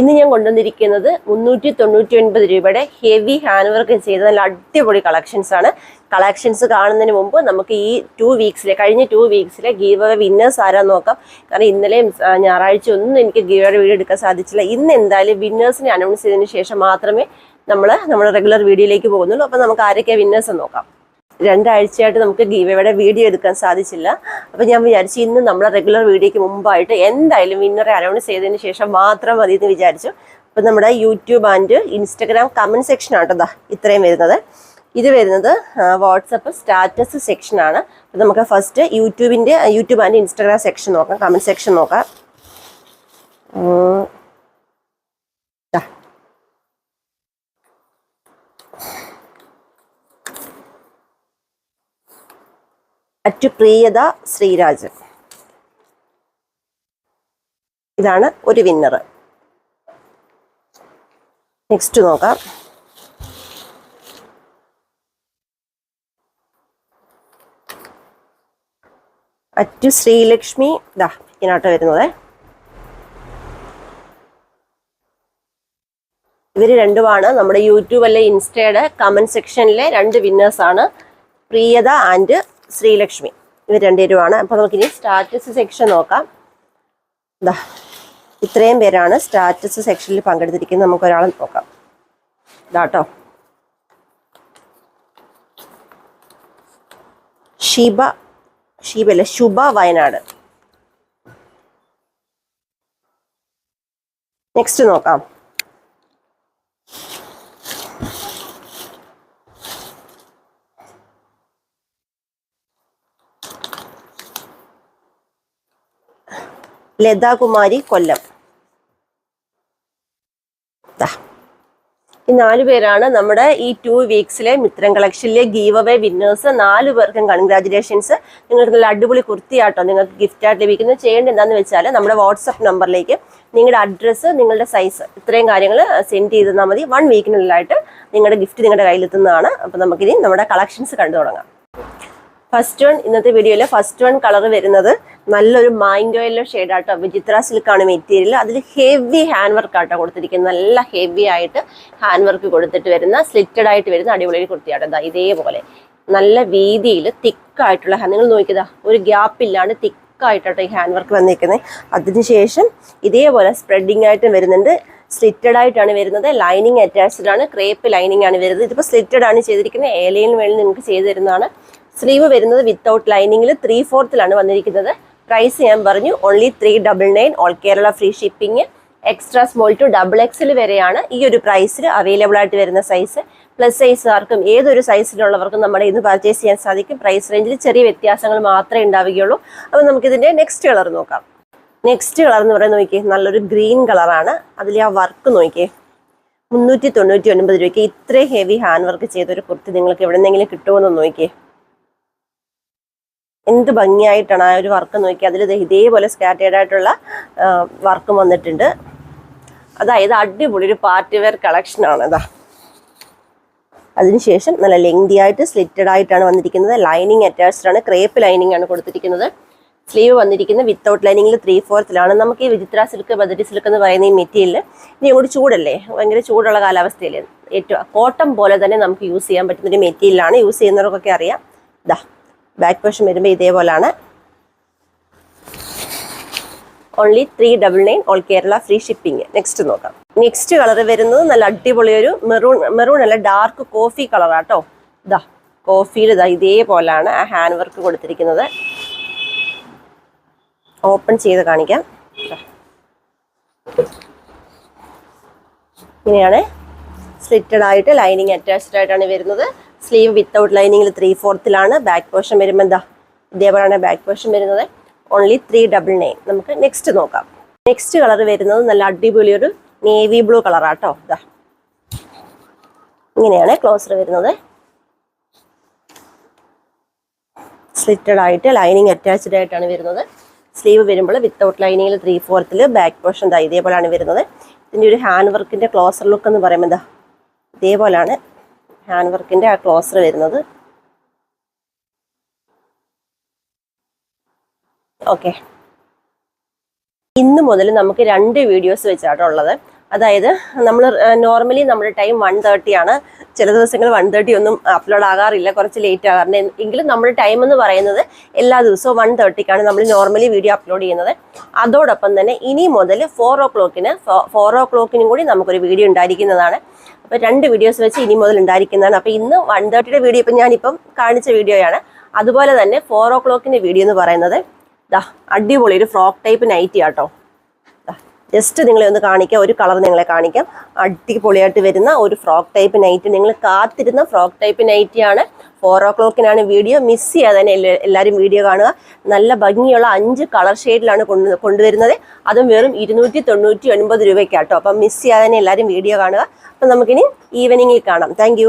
ഇന്ന് ഞാൻ കൊണ്ടുവന്നിരിക്കുന്നത് മുന്നൂറ്റി തൊണ്ണൂറ്റി ഒൻപത് രൂപയുടെ ഹെവി ഹാൻഡ് വർക്ക് ചെയ്ത നല്ല അടിപൊളി കളക്ഷൻസ് ആണ്. കളക്ഷൻസ് കാണുന്നതിന് മുമ്പ് നമുക്ക് ഈ ടു വീക്സിലെ കഴിഞ്ഞ ടു വീക്സിലെ ഗീവ് അവ വിന്നേഴ്സ് ആരാന്ന് നോക്കാം. കാരണം ഇന്നലെയും ഞായറാഴ്ച ഒന്നും എനിക്ക് ഗീവ് വീഡിയോ എടുക്കാൻ സാധിച്ചില്ല. ഇന്ന് എന്തായാലും വിന്നേഴ്സിനെ അനൗൺസ് ചെയ്തതിന് ശേഷം മാത്രമേ നമ്മൾ നമ്മുടെ റെഗുലർ വീഡിയോയിലേക്ക് പോകുന്നുള്ളൂ. അപ്പം നമുക്ക് ആരൊക്കെ വിന്നേഴ്സ് നോക്കാം. രണ്ടാഴ്ചയായിട്ട് നമുക്ക് ഗീവയുടെ വീഡിയോ എടുക്കാൻ സാധിച്ചില്ല. അപ്പോൾ ഞാൻ വിചാരിച്ചു ഇന്ന് നമ്മളെ റെഗുലർ വീഡിയോയ്ക്ക് മുമ്പായിട്ട് എന്തായാലും വിന്നറെ അനൗൺസ് ചെയ്തതിന് ശേഷം മാത്രം മതി എന്ന് വിചാരിച്ചു. അപ്പം നമ്മുടെ YouTube and Instagram comment section ആട്ടോ ഇത്രയും വരുന്നത്. ഇത് വരുന്നത് വാട്സപ്പ് സ്റ്റാറ്റസ് സെക്ഷനാണ് അപ്പം നമുക്ക് ഫസ്റ്റ് യൂട്യൂബിന്റെ യൂട്യൂബ് ആൻഡ് ഇൻസ്റ്റഗ്രാം സെക്ഷൻ നോക്കാം കമന്റ് സെക്ഷൻ നോക്കാം. അറ്റു പ്രിയത ശ്രീരാജ് ഇതാണ് ഒരു വിന്നർ നെക്സ്റ്റ് നോക്കാം. അറ്റു ശ്രീലക്ഷ്മി ദാ ഇതിനോട്ട് വരുന്നത്. ഇവർ രണ്ടുമാണ്. നമ്മുടെ യൂട്യൂബ് അല്ലെ ഇൻസ്റ്റയുടെ കമന്റ് സെക്ഷനിലെ രണ്ട് വിന്നേഴ്സാണ് പ്രിയത ആൻഡ് ശ്രീലക്ഷ്മി. ഇവർ രണ്ടുപേരുമാണ്. അപ്പോൾ നമുക്കിനി സ്റ്റാറ്റസ് സെക്ഷൻ നോക്കാം. ദാ ഇത്രയും പേരാണ് സ്റ്റാറ്റസ് സെക്ഷനിൽ പങ്കെടുത്തിരിക്കുന്നത്. നമുക്ക് ഒരാളെ നോക്കാം. ഇതാട്ടോ ഷിബ ഷീബല്ല ശുഭ വയനാട്. നെക്സ്റ്റ് നോക്കാം. ലതാകുമാരി കൊല്ലം. ഈ നാലു പേരാണ് നമ്മുടെ ഈ ടു വീക്സിലെ മിത്രം കളക്ഷനിലെ ഗീവ് അവേ വിന്നേഴ്സ് നാല് പേർക്കും കൺഗ്രാചുലേഷൻസ് നിങ്ങൾക്ക് നല്ല അടിപൊളി കുർത്തിയാട്ടോ നിങ്ങൾക്ക് ഗിഫ്റ്റ് ആയിട്ട് ലഭിക്കുന്നത് ചെയ്യേണ്ടത് എന്താണെന്ന് വെച്ചാൽ നമ്മുടെ വാട്സപ്പ് നമ്പറിലേക്ക് നിങ്ങളുടെ അഡ്രസ്സ് നിങ്ങളുടെ സൈസ് ഇത്രയും കാര്യങ്ങൾ സെൻഡ് ചെയ്ത് തന്നാൽ മതി. വൺ വീക്കിനുള്ളിലായിട്ട് നിങ്ങളുടെ ഗിഫ്റ്റ് നിങ്ങളുടെ കയ്യിലെത്തുന്നതാണ്. അപ്പോൾ നമുക്കിനി നമ്മുടെ കളക്ഷൻസ് കണ്ടു തുടങ്ങാം. ഫസ്റ്റ് വൺ ഇന്നത്തെ വീഡിയോയിലെ ഫസ്റ്റ് വൺ കളർ വരുന്നത് നല്ലൊരു മൈൻഡ് ഓയിലോ ഷെയ്ഡാട്ടോ വിചിത്ര സിൽക്കാണ് മെറ്റീരിയൽ അതിൽ ഹെവി ഹാൻഡ് വർക്ക് ആട്ടോ കൊടുത്തിരിക്കുന്നത്. നല്ല ഹെവി ആയിട്ട് ഹാൻഡ് വർക്ക് കൊടുത്തിട്ട് വരുന്ന സ്ലിറ്റഡ് ആയിട്ട് വരുന്ന അടിപൊളി കുർത്തിയാട്ടോ. ഇതേപോലെ. നല്ല വീതിയിൽ തിക്കായിട്ടുള്ള നിങ്ങൾ നോക്കിയതാ ഒരു ഗ്യാപ്പ് ഇല്ലാണ്ട് തിക്കായിട്ടോ ഈ ഹാൻഡ് വർക്ക് വന്നിരിക്കുന്നത് അതിനുശേഷം ഇതേപോലെ സ്പ്രെഡിങ് ആയിട്ട് വരുന്നുണ്ട്. സ്ലിറ്റഡ് ആയിട്ടാണ് വരുന്നത്. ലൈനിങ് അറ്റാച്ച്ഡ് ആണ്. ക്രേപ്പ് ലൈനിങ് ആണ് വരുന്നത്. ഇതിപ്പോൾ സ്ലിറ്റഡ് ആണ് ചെയ്തിരിക്കുന്നത് ഏലയിൽ വേണ്ടി നിങ്ങൾക്ക് ചെയ്തു തരുന്നതാണ്. സ്ലീവ് വരുന്നത് വിത്തൗട്ട് ലൈനിങ്ങിൽ ത്രീ ഫോർത്തിലാണ് വന്നിരിക്കുന്നത്. പ്രൈസ് ഞാൻ പറഞ്ഞു only three double nine all Kerala free shipping extra small to double എക്സിൽ വരെയാണ് ഈ ഒരു പ്രൈസിൽ അവൈലബിൾ ആയിട്ട് വരുന്ന സൈസ് പ്ലസ് സൈസുകാർക്കും ഏതൊരു സൈസിലുള്ളവർക്കും നമ്മുടെ ഇന്ന് പർച്ചേസ് ചെയ്യാൻ സാധിക്കും. പ്രൈസ് റേഞ്ചിൽ ചെറിയ വ്യത്യാസങ്ങൾ മാത്രമേ ഉണ്ടാവുകയുള്ളൂ. അപ്പോൾ നമുക്കിതിന്റെ നെക്സ്റ്റ് കളർ നോക്കാം. നെക്സ്റ്റ് കളർ എന്ന് പറയുന്നത് നോക്കിയേ നല്ലൊരു ഗ്രീൻ കളറാണ് അതിൽ ആ വർക്ക് നോക്കിയേ മുന്നൂറ്റി തൊണ്ണൂറ്റി ഒൻപത് രൂപയ്ക്ക് ഇത്രയും ഹെവി ഹാൻഡ് വർക്ക് ചെയ്തൊരു കുർത്തി നിങ്ങൾക്ക് എവിടെ എവിടെന്നെങ്കിലും കിട്ടുമെന്ന് നോക്കിയേ. എന്ത് ഭംഗിയായിട്ടാണ് ആ ഒരു വർക്ക് നോക്കി അതിൽ ഇതേപോലെ സ്കാറ്റേഡ് ആയിട്ടുള്ള വർക്കും വന്നിട്ടുണ്ട്. അതായത് അടിപൊളി ഒരു പാർട്ടി വെയർ കളക്ഷനാണ് അതാ അതിനുശേഷം നല്ല ലെങ്തി ആയിട്ട് സ്ലിറ്റഡ് ആയിട്ടാണ് വന്നിരിക്കുന്നത്. ലൈനിങ് അറ്റാച്ച്ഡ് ആണ്. ക്രേപ്പ് ലൈനിങ് ആണ് കൊടുത്തിരിക്കുന്നത്. സ്ലീവ് വന്നിരിക്കുന്നത് വിത്തൗട്ട് ലൈനിങ്ങിൽ ത്രീ ഫോർത്തിലാണ് നമുക്ക് ഈ വിചിത്ര സിൽക്ക് ബദരി സിൽക്ക് എന്ന് പറയുന്ന ഈ മെറ്റീരിയൽ ഇനി അങ്ങോട്ട് ചൂടല്ലേ? ഭയങ്കര ചൂടുള്ള കാലാവസ്ഥയിൽ ഏറ്റവും കോട്ടൺ പോലെ തന്നെ നമുക്ക് യൂസ് ചെയ്യാൻ പറ്റുന്ന ഒരു മെറ്റീരിയലാണ് യൂസ് ചെയ്യുന്നവർക്കൊക്കെ അറിയാം. ഇതാ ബാക്ക് വശം വരുമ്പോൾ ഇതേപോലാണ്. Only three double nine all Kerala free shipping next നോക്കാം. നെക്സ്റ്റ് കളർ വരുന്നത് നല്ല അടിപൊളി ഒരു മെറൂൺ മെറൂൺ അല്ല ഡാർക്ക് കോഫി കളറാട്ടോ ഇതാ കോഫിയിൽ ഇതാ ഇതേപോലാണ് ആ ഹാൻഡ് വർക്ക് കൊടുത്തിരിക്കുന്നത്. ഓപ്പൺ ചെയ്ത് കാണിക്കാം. ഇങ്ങനെയാണ് സ്ലിറ്റഡ് ആയിട്ട് ലൈനിങ് അറ്റാച്ച്ഡ് ആയിട്ടാണ് വരുന്നത്. സ്ലീവ് വിത്തൗട്ട് ലൈനിങ്ങിൽ ത്രീ ഫോർത്തിലാണ് ബാക്ക് പോർഷൻ വരുമ്പോൾ എന്താ? ഇതേപോലെയാണ് ബാക്ക് പോർഷൻ വരുന്നത്. ഓൺലി ത്രീ ഡബിൾ നയൻ നമുക്ക് നെക്സ്റ്റ് നോക്കാം. നെക്സ്റ്റ് കളർ വരുന്നത് നല്ല അടിപൊളി ഒരു നേവി ബ്ലൂ കളറാട്ടോ ഇതാ ഇങ്ങനെയാണ് ക്ലോസർ വരുന്നത്. സ്ലിറ്റഡ് ആയിട്ട് ലൈനിങ് അറ്റാച്ച്ഡ് ആയിട്ടാണ് വരുന്നത്. സ്ലീവ് വരുമ്പോൾ വിത്തൗട്ട് ലൈനിങ്ങിൽ ത്രീ ഫോർത്തിൽ ബാക്ക് പോർഷൻ ഇതാ ഇതേപോലെയാണ് വരുന്നത്. ഇതിന്റെ ഒരു ഹാൻഡ് വർക്കിന്റെ ക്ലോസർ ലുക്ക് എന്ന് പറയുമ്പോൾ എന്താ? ഇതേപോലെയാണ്. ഹാൻഡ് വർക്കിന്റെ ആ ക്ലോസർ വരുന്നത്. ഓക്കെ. ഇന്ന് മുതൽ നമുക്ക് രണ്ട് വീഡിയോസ് വെച്ചാണ് ഉള്ളത്. അതായത് നമ്മൾ നോർമലി നമ്മുടെ ടൈം വൺ തേർട്ടി ആണ്. ചില ദിവസങ്ങൾ വൺ തേർട്ടി ഒന്നും അപ്ലോഡ് ആകാറില്ല കുറച്ച് ലേറ്റ് ആകാറുണ്ട് എങ്കിലും നമ്മുടെ ടൈം എന്ന് പറയുന്നത് എല്ലാ ദിവസവും വൺ തേർട്ടിക്കാണ് നമ്മൾ നോർമലി വീഡിയോ അപ്ലോഡ് ചെയ്യുന്നത്. അതോടൊപ്പം തന്നെ ഇനി മുതൽ ഫോർ ഓ ക്ലോക്കിന് ഫോർ ഓ ക്ലോക്കിനും കൂടി നമുക്കൊരു വീഡിയോ ഉണ്ടായിരിക്കുന്നതാണ്. അപ്പോൾ രണ്ട് വീഡിയോസ് വെച്ച് ഇനി മുതൽ ഉണ്ടായിരിക്കുന്നതാണ്. അപ്പോൾ ഇന്ന് വൺ തേർട്ടിയുടെ വീഡിയോ ഇപ്പം ഞാനിപ്പം കാണിച്ച വീഡിയോയാണ് അതുപോലെ തന്നെ ഫോർ ഓ ക്ലോക്കിന്റെ വീഡിയോ എന്ന് പറയുന്നത് ദാ അടിപൊളി ഒരു ഫ്രോക്ക് ടൈപ്പ് നൈറ്റി ആട്ടോ. ജസ്റ്റ് നിങ്ങളെ ഒന്ന് കാണിക്കാം ഒരു കളർ നിങ്ങളെ കാണിക്കാം. അടിപൊളിയായിട്ട് വരുന്ന ഒരു ഫ്രോക്ക് ടൈപ്പ് നൈറ്റ് നിങ്ങൾ കാത്തിരുന്ന ഫ്രോക്ക് ടൈപ്പ് നൈറ്റിയാണ് ഫോർ ഓ ക്ലോക്കിനാണ് വീഡിയോ മിസ് ചെയ്യാതെ തന്നെ എല്ലാവരും വീഡിയോ കാണുക. നല്ല ഭംഗിയുള്ള അഞ്ച് കളർ ഷെയ്ഡിലാണ് കൊണ്ടു കൊണ്ടുവരുന്നത്. അതും വെറും ഇരുന്നൂറ്റി തൊണ്ണൂറ്റി ഒൻപത് രൂപയ്ക്കാട്ടോ അപ്പം മിസ് ചെയ്യാതെ തന്നെ എല്ലാവരും വീഡിയോ കാണുക. അപ്പം നമുക്കിനി ഈവനിങ്ങിൽ കാണാം. താങ്ക്